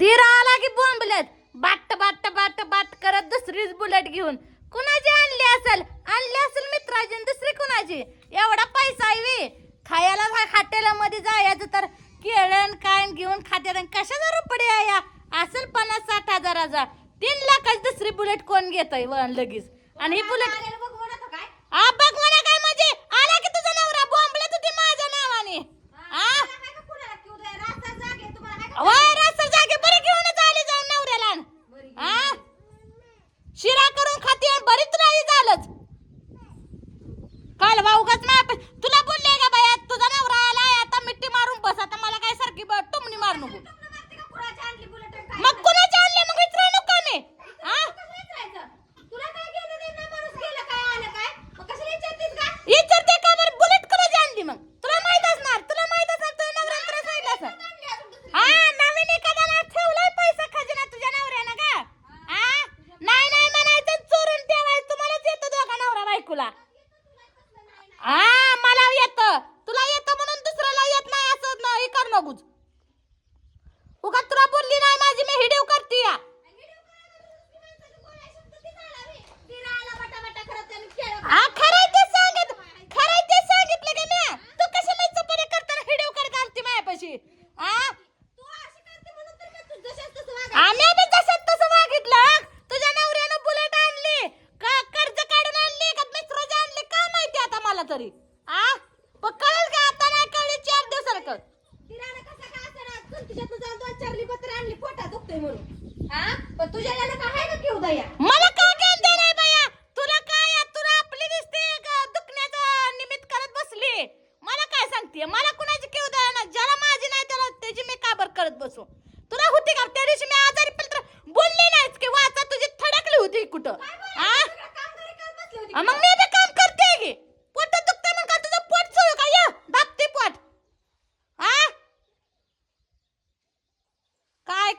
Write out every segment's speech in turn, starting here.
धीर आला की बोंबलत. बाट बाट बाट बाट करत दुसरीच बुलेट घेऊन. कुणाची आणली असेल? आणली असेल मित्राची दुसरी कुणाची? एवढा पैसा आहे खायला हॉटेलमध्ये जायचं तर केळण काय घेऊन खात्यात आणि कशाचा आहे या? असेल पन्नास साठ हजाराचा. तीन लाखाची दुसरी बुलेट कोण घेत आहे लगेच? आणि ही बुलेट हा बघ म्हणा काय म्हणजे आला की तुझा नवरा बोंबला तुझी माझ्या नावाने हा वय रस्ता जागे बरी घेऊनच आली जाऊन नवऱ्याला हा शिरा करून खाते आणि बरीच नाही झालंच काल भाऊगच नाही तुला बोलले का बाया तुझा नवरा आलाय आता मिट्टी मारून बस आता मला काय सारखी ब- टुमणी मारू नको मग कुणाच्या आणले मग विचारू नको मी हा विचारते का बरं बुलेट कुणाची आणली मग तुला माहीत असणार तुला माहीत असणार तुझ्या नवऱ्यानं तुला सांगितलं असं हा नवीन एखादा ठेवलाय पैसा खजिना तुझ्या नवऱ्यानं का हा नाही नाही म्हणायचं चोरून ठेवायचं तुम्हालाच येतं दोघा नवरा बायकोला हा मला येतं. तुला येतं म्हणून दुसऱ्याला येत नाही असं न- हे कर नकोच उगा तुला बोलली नाही माझी मी हिडीव करते या. हा ते सांगत खरंय ते सांगितलं का मी तू कशाला चपरे करताना हिडीव कर घालती माझ्यापाशी हा आम्ही बी जशात तसं मागितलं तुझ्या नवऱ्यानं बुलेट आणली का कर्ज काढून आणली का मित्राची आणली का माहिती आता मला तरी आ पण कळेल का आता नाही कळली चार दिवसाला कळ तुझ्या याला काय आहे का घेऊ दया? मला काय घेऊन दे नाही बाया? तुला काय आहे? तुला आपली दिसते का दुखण्याचं निमित्त करत बसली. मला काय सांगते? मला कुणाची केव द्या ना ज्याला माझी नाही त्याला त्याची मी काबर करत बसू? तुला होती का? त्या दिवशी मी आजारी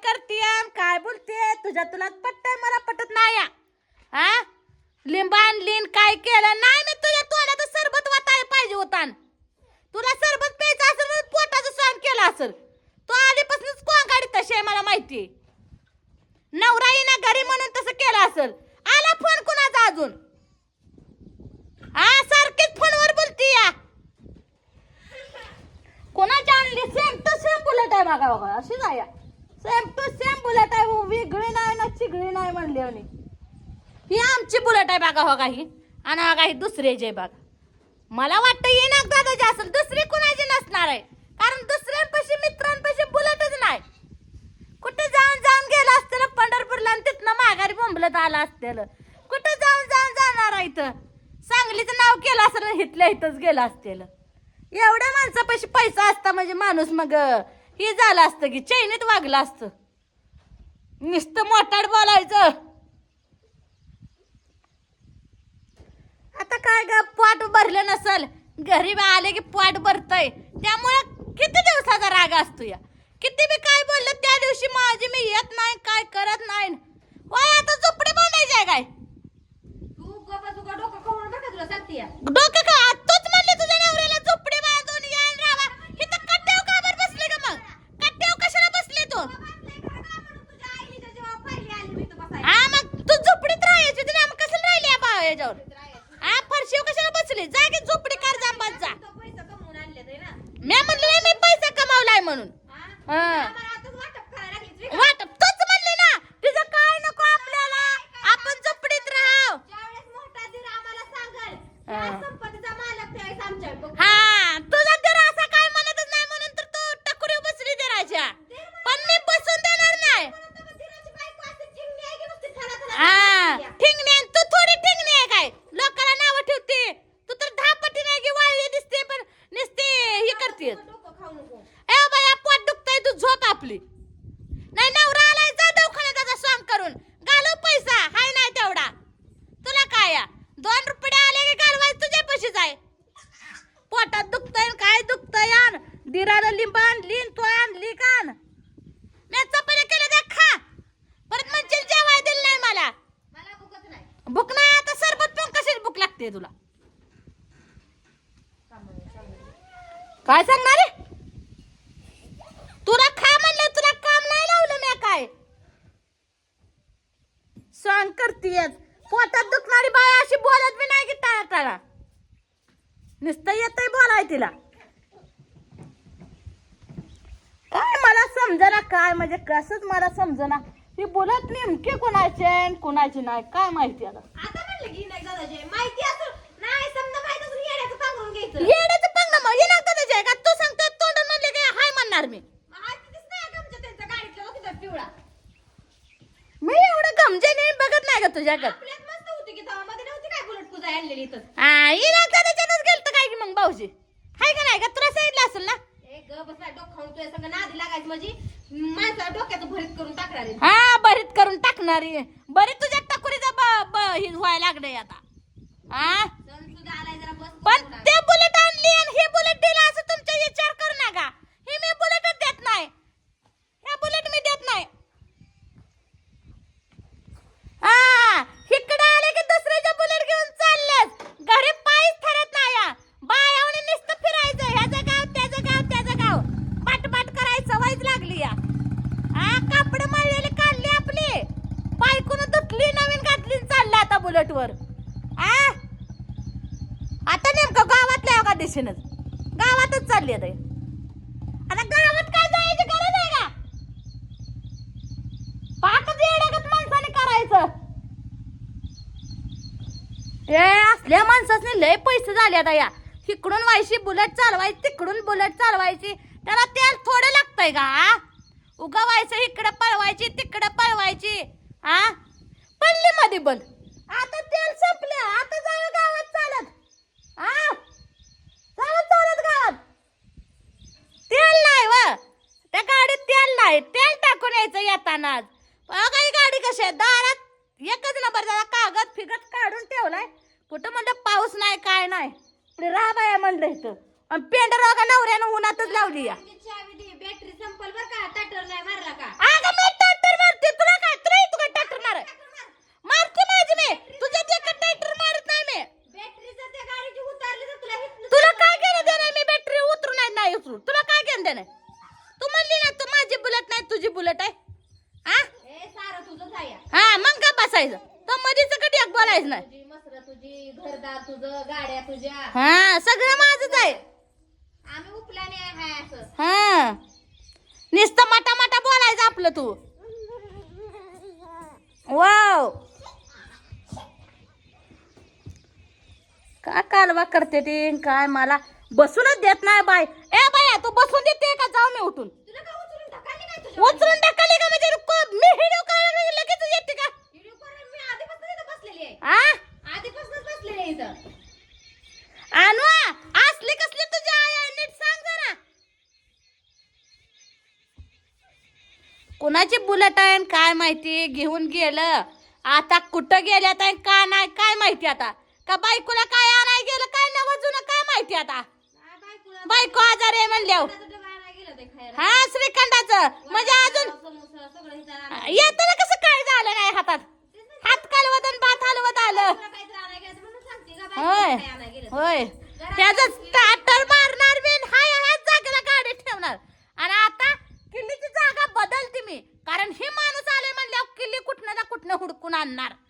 करते काय बोलते? तुझ्या तुला पटत मला पटत नाही या. हा? लिंबा आणलीन काय केलं? नाही मी तुझ्या तोंडात सरबत वाटाय पाहिजे होता तुला सरबत प्यायचं असेल पोटाचं सहन केलं असेल. तू आधीपासूनच कोण तशी आहे मला माहिती? नवरा ना घरी म्हणून तसं केलं असेल. आला फोन कुणाचा अजून? हा सारखीच फोनवर बोलती या. कोणाच्या आणली? सेम तर सेम बुलेट आहे बघा बघा अशीच आहे. सेम टू सेम बुलेट आहे हो, वेगळी नाही ना चिगळी नाही म्हणली आणि. ही आमची बुलेट आहे बघा हो काही. आणि बघा ही दुसऱ्याची आहे बघा. मला वाटतं ये ना दादाची असेल दुसरी कुणाची नसणार आहे. कारण दुसऱ्यांपाशी मित्रांपाशी बुलेटच नाही. कुठे जाऊन जाऊन गेलं असतील पंढरपूरला आणि तिथनं माघारी बोंबलत आलं असतील. कुठे जाऊन जाऊन जाणार आहे इथं? सांगलीचं नाव केलं असेल इथल्या इथंच गेलं असतील. एवढ्या माणसापाशी पैसा असता म्हणजे माणूस मग हे झालं असतं की चैनीत वागलं असतं. नुसतं मोठाड बोलायचं. आता काय ग पोट भरलं नसल. घरी आले की पोट भरतय. त्यामुळं किती दिवसाचा राग असतो या? किती बी काय बोललं त्या दिवशी माझी मी येत नाही काय करत नाही. वय आता झोपडी बांधायची आहे काय? डोकं का तूच म्हणली तुझ्या नवऱ्याला झोपडी बांधून यायला राहा इथं कट्ट्याव का बरं बसली का मग कट्ट्याव कशाला बसली तू हा मग तू झोपडीत राहायची होती ना मग कसं राहिली या बा याच्यावर हा फरशीव कशाला बसली जागी झोपडी कर जांबात जा. मी म्हणलं नाही मी पैसा कमावलाय म्हणून. हा. वाटप तूच म्हणली ना तिचं काय नको आपल्याला आपण झोपडीत राहाव हा तुझा तर असा काय म्हणतच नाही म्हणून तर तू टकुरी बसली देराच्या पण मी बसून देणार नाही हा ठिंगणे आणि तू थोडी ठिंगणे आहे काय लोकांना नाव ठेवते तू तर दहा पटी नाही की वाळली दिसते पण नुसते हे करते ए बाया पोट दुखतंय तू झोप आपली. नाही नवरा आलाय जा दवाखान्यात त्याचा स्वांग करून. घालव पैसा हाय नाही तेवढा. तुला काय या? दोन रुपये आले की घालवाय तुझ्या पैसे जाय पोटात दुखतंय काय दुखतंय आण दिराला लिंब आणली तू आणली का? मी चपात्या केल्या त्या खा. परत म्हणजे जेवाय दिलं नाही मला. भूक नाही आता सरबत पिऊन कशाची भूक लागते तुला? काय सांगणार? तुला खा म्हणलं तुला काम नाही लावलं मी काय? सॉंग करतीयच पोटात दुखणारी बाय अशी बोलत बी नाही की टाळा टाळा नुसतं येतंय बोलाय तिला. काय मला समजना काय म्हणजे कसंच मला समजना. ती बोलत नेमके कोणाचे कोणाची नाही काय माहिती आता. माहिती असं नाही समजा माहीत असून येण्याचं मग कदाच आहे का? तू सांगतोय तोंड म्हणले काय हाय म्हणणार मी. मी एवढं गमजेने बघत नाही का तुझ्याकडे गेलतं काय की मग भाऊजी? हाय का नाही का तुला सांगितलं असेल ना. हा बरीत करून टाकणारी बरी तुझ्या टकुरीचा हे व्हायला लागलंय आता. हा? पण ते बुलेट हे बुलेट दिलं असं तुमचा विचार करू नका. हे मी बुलेटच देत नाही. हे बुलेट मी देत नाही. हा इकडे आले की दुसऱ्याच्या बुलेट घेऊन चाललेस घरी पायच ठरत नाही या. बायावणी नुसतं फिरायचं ह्याचं गाव त्याचं गाव त्याचं गाव बाट बाट करायचं सवयच लागली या हा कापड मळलेली काढली आपली बायकून दुटली नवीन घातली आणि चाललं आता बुलेटवर आ आता नेमकं गावातल्या का दिशेनच. गावातच चालली आता आता गावात काय जायची गरज आहे का? पाकच येडगत माणसाने करायचं. ए असल्या माणसाने लय पैसे झाले आता या. इकडून व्हायची बुलेट चालवायची तिकडून बुलेट चालवायची. त्याला तेल थोडं लागतंय का आ? उगा व्हायचं इकडं पळवायची तिकडं पळवायची हा पडली मध्ये बल आता तेल संपलं आता जाऊ गावात चालत. हा चालत चालत गावात तेल नाही व त्या गाडीत तेल नाही तेल टाकून यायचं काही गाडी कशी आहे? दारात एकच नंबर त्याला कागद फिगत काढून ठेवलाय. कुठं म्हणलं पाऊस नाही काय नाही. राहा बाया म्हणलं इथं. आणि पेंडर का नवऱ्यानं उन्हातच लावली या टाक. चावी दे बॅटरी संपल बर का टाटर नाही मारला का अगं मी ट्रॅक्टर मारते तुला काय तुला तू काय ट्रॅक्टर मार मारते माझी मी तुझ्या ते ट्रॅक्टर मारत नाही मी बॅटरी जर त्या गाडीची उतारली तर तुला हिथनं तुला काय घेणं देणं मी बॅटरी उतरू नाही नाही उतरू तुला काय घेणं देणं तू म्हणली ना तू माझी बुलेट नाही तुझी बुलेट आहे हा ए सारं तुझंच आहे या. हा मग का बसायचं. तर मधीच कधी एक बोलायचं नाही. तुझी मसर तुझी घरदार तुझं गाड्या तुझ्या. हा सगळं माझंच आहे. आम्ही असं. हा. नुसतं माटा माटा बोलायचं आपलं तू. वाव. का कालवा करते ती? काय मला? बसूनच देत नाही बाय ए बाया तू बसून देते का? जाऊ मी उठून. उचलून टाकली का म्हणजे को- मी व्हिडिओ काढायला लगेच येते का व्हिडिओ करून मी आधीपासून इथं बसलेली आहे आ आधीपासूनच बसलेली आहे इथं आणू असली कसली तुझी आई आहे नीट सांग जरा कुणाची बुलेट आहे काय माहिती? घेऊन गेलं. आता कुठं गेल्यात आहे का नाही काय माहिती आता? का बायकोला काय आणाय गेलं काय नवं जुनं काय माहिती आता? बायको आजारी आहे खायला हा श्रीखंडाचं. म्हणजे अजून. येताना कसं काय झालं नाही हातात? हात कालवत आणि भात हलवत आलं. होय होय. त्याचं ganar.